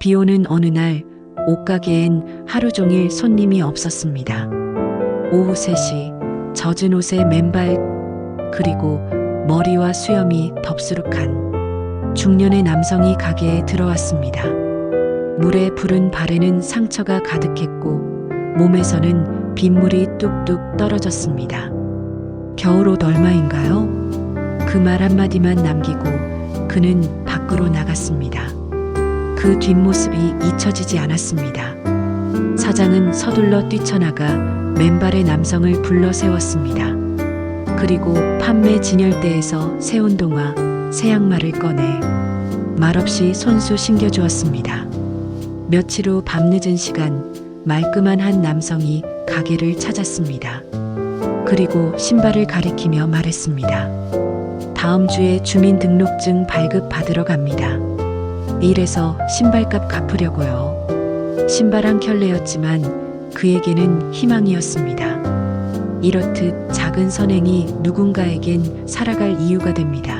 비 오는 어느 날 옷가게엔 하루 종일 손님이 없었습니다. 오후 3시 젖은 옷에 맨발 그리고 머리와 수염이 덥수룩한 중년의 남성이 가게에 들어왔습니다. 물에 부른 발에는 상처가 가득했고 몸에서는 빗물이 뚝뚝 떨어졌습니다. 겨울옷 얼마인가요? 그 말 한마디만 남기고 그는 밖으로 나갔습니다. 그 뒷모습이 잊혀지지 않았습니다. 사장은 서둘러 뛰쳐나가 맨발의 남성을 불러 세웠습니다. 그리고 판매 진열대에서 새 운동화, 새 양말을 꺼내 말없이 손수 신겨주었습니다. 며칠 후 밤늦은 시간 말끔한 한 남성이 가게를 찾았습니다. 그리고 신발을 가리키며 말했습니다. 다음 주에 주민등록증 발급 받으러 갑니다. 이래서 신발값 갚으려고요. 신발 한 켤레였지만 그에게는 희망이었습니다. 이렇듯 작은 선행이 누군가에겐 살아갈 이유가 됩니다.